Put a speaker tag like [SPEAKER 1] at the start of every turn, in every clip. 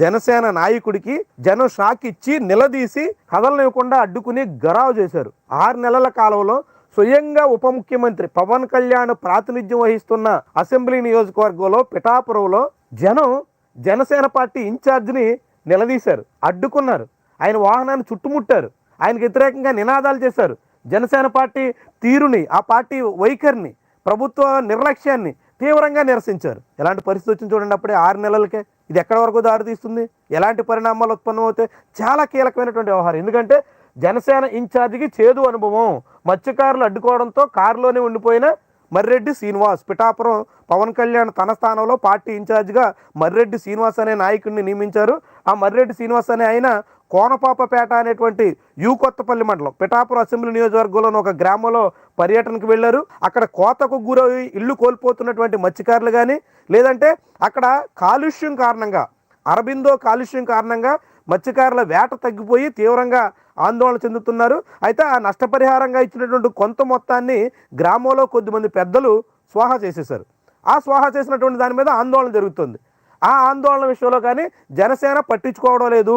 [SPEAKER 1] జనసేన నాయకుడికి జనం షాక్ ఇచ్చి నిలదీసి కదలనివ్వకుండా అడ్డుకుని గరావు చేశారు. ఆరు నెలల కాలంలో స్వయంగా ఉప ముఖ్యమంత్రి పవన్ కళ్యాణ్ ప్రాతినిధ్యం వహిస్తున్న అసెంబ్లీ నియోజకవర్గంలో పిఠాపురంలో జనం జనసేన పార్టీ ఇన్ఛార్జిని నిలదీశారు. అడ్డుకున్నారు. ఆయన వాహనాన్ని చుట్టుముట్టారు. ఆయనకు వ్యతిరేకంగా నినాదాలు చేశారు. జనసేన పార్టీ తీరుని ఆ పార్టీ వైఖరిని ప్రభుత్వ నిర్లక్ష్యాన్ని తీవ్రంగా నిరసించారు. ఎలాంటి పరిస్థితి వచ్చింది చూడండి అప్పుడే ఆరు నెలలకే. ఇది ఎక్కడి వరకు దారితీస్తుంది? ఎలాంటి పరిణామాలు ఉత్పన్నమవుతాయి? చాలా కీలకమైనటువంటి వ్యవహారం. ఎందుకంటే జనసేన ఇన్ఛార్జికి చేదు అనుభవం. మత్స్యకారులు అడ్డుకోవడంతో కారులోనే ఉండిపోయిన మర్రెడ్డి శ్రీనివాస్ పిఠాపురం పవన్ కళ్యాణ్ తన స్థానంలో పార్టీ ఇన్ఛార్జిగా మర్రెడ్డి శ్రీనివాస్ అనే నాయకుడిని నియమించారు. ఆ మర్రెడ్డి శ్రీనివాస్ అనే ఆయన కోనపాపపేట అనేటువంటి యూ కొత్తపల్లి మండలం. పిఠాపురం అసెంబ్లీ నియోజకవర్గంలోని ఒక గ్రామంలో పర్యటనకు వెళ్ళారు. అక్కడ కోతకు గురై ఇల్లు కోల్పోతున్నటువంటి మత్స్యకారులు కానీ లేదంటే అక్కడ కాలుష్యం కారణంగా అరబిందో కాలుష్యం కారణంగా మత్స్యకారుల వేట తగ్గిపోయి తీవ్రంగా ఆందోళన చెందుతున్నారు. అయితే ఆ నష్టపరిహారంగా ఇచ్చినటువంటి కొంత మొత్తాన్ని గ్రామంలో కొద్దిమంది పెద్దలు స్వాహా చేసేశారు. ఆ స్వాహా చేసినటువంటి దాని మీద ఆందోళన జరుగుతుంది. ఆ ఆందోళన విషయంలో కానీ జనసేన పట్టించుకోవడం లేదు.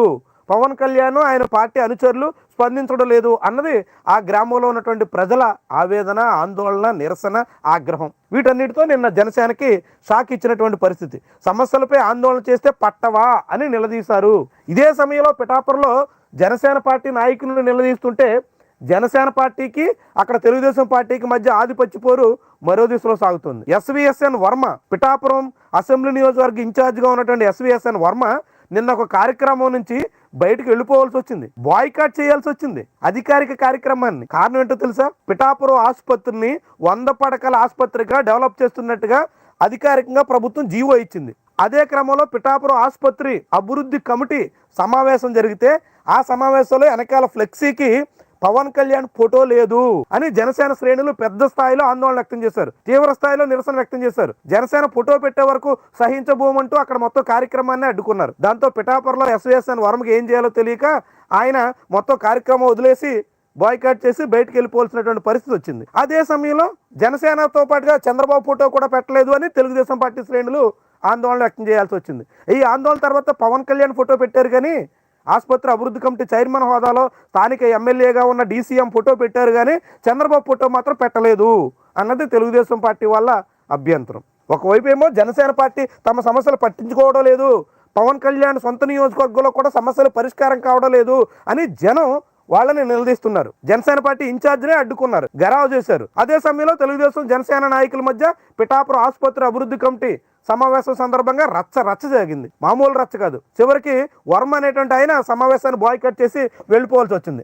[SPEAKER 1] పవన్ కళ్యాణ్ ఆయన పార్టీ అనుచరులు స్పందించడం లేదు అన్నది ఆ గ్రామంలో ఉన్నటువంటి ప్రజల ఆవేదన ఆందోళన నిరసన ఆగ్రహం. వీటన్నిటితో నిన్న జనసేనకి షాక్ ఇచ్చినటువంటి పరిస్థితి. సమస్యలపై ఆందోళన చేస్తే పట్టవా అని నిలదీశారు. ఇదే సమయంలో పిఠాపురంలో జనసేన పార్టీ నాయకులను నిలదీస్తుంటే జనసేన పార్టీకి అక్కడ తెలుగుదేశం పార్టీకి మధ్య ఆధిపత్య పోరు మరో దిశలో సాగుతుంది. ఎస్విఎస్ఎన్ వర్మ పిఠాపురం అసెంబ్లీ నియోజకవర్గ ఇన్ఛార్జ్గా ఉన్నటువంటి ఎస్విఎస్ఎన్ వర్మ నిన్న ఒక కార్యక్రమం నుంచి బయటకు వెళ్ళిపోవాల్సి వచ్చింది. బాయ్కాట్ చేయాల్సి వచ్చింది. అధికారిక కార్యక్రమాన్ని. కారణం ఏంటో తెలుసా? పిఠాపురం ఆసుపత్రిని వంద పడకల ఆసుపత్రిగా డెవలప్ చేస్తున్నట్టుగా అధికారికంగా ప్రభుత్వం జీవో ఇచ్చింది. అదే క్రమంలో పిఠాపురం ఆసుపత్రి అభివృద్ధి కమిటీ సమావేశం జరిగితే ఆ సమావేశంలో వెనకాల ఫ్లెక్సీకి పవన్ కళ్యాణ్ ఫోటో లేదు అని జనసేన శ్రేణులు పెద్ద స్థాయిలో ఆందోళన వ్యక్తం చేశారు. తీవ్ర స్థాయిలో నిరసన వ్యక్తం చేశారు. జనసేన ఫోటో పెట్టే వరకు సహించబోమంటూ అక్కడ మొత్తం కార్యక్రమాన్ని అడ్డుకున్నారు. దాంతో పిఠాపురలో ఎస్వీఎస్ఎన్ వర్మకి ఏం చేయాలో తెలియక ఆయన మొత్తం కార్యక్రమం వదిలేసి బాయ్కాట్ చేసి బయటకు వెళ్ళిపోవాల్సినటువంటి పరిస్థితి వచ్చింది. అదే సమయంలో జనసేనతో పాటుగా చంద్రబాబు ఫోటో కూడా పెట్టలేదు అని తెలుగుదేశం పార్టీ శ్రేణులు ఆందోళన వ్యక్తం చేయాల్సి వచ్చింది. ఈ ఆందోళన తర్వాత పవన్ కళ్యాణ్ ఫోటో పెట్టారు కానీ ఆసుపత్రి అభివృద్ధి కమిటీ చైర్మన్ హోదాలో స్థానిక ఎమ్మెల్యేగా ఉన్న డీసీఎం ఫోటో పెట్టారు కానీ చంద్రబాబు ఫోటో మాత్రం పెట్టలేదు అన్నది తెలుగుదేశం పార్టీ వల్ల అభ్యంతరం. ఒకవైపు ఏమో జనసేన పార్టీ తమ సమస్యలు పట్టించుకోవడం లేదు. పవన్ కళ్యాణ్ సొంత నియోజకవర్గంలో కూడా సమస్యలు పరిష్కారం కావడం లేదు అని జనం వాళ్ళని నిలదీస్తున్నారు. జనసేన పార్టీ ఇన్ఛార్జ్నే అడ్డుకున్నారు. గరావు చేశారు. అదే సమయంలో తెలుగుదేశం జనసేన నాయకుల మధ్య పిఠాపురం ఆసుపత్రి అభివృద్ధి కమిటీ సమావేశం సందర్భంగా రచ్చ రచ్చ జరిగింది. మామూలు రచ్చ కాదు. చివరికి వర్మ అనేటువంటి ఆయన సమావేశాన్ని బాయ్కట్ చేసి వెళ్ళిపోవాల్సి వచ్చింది.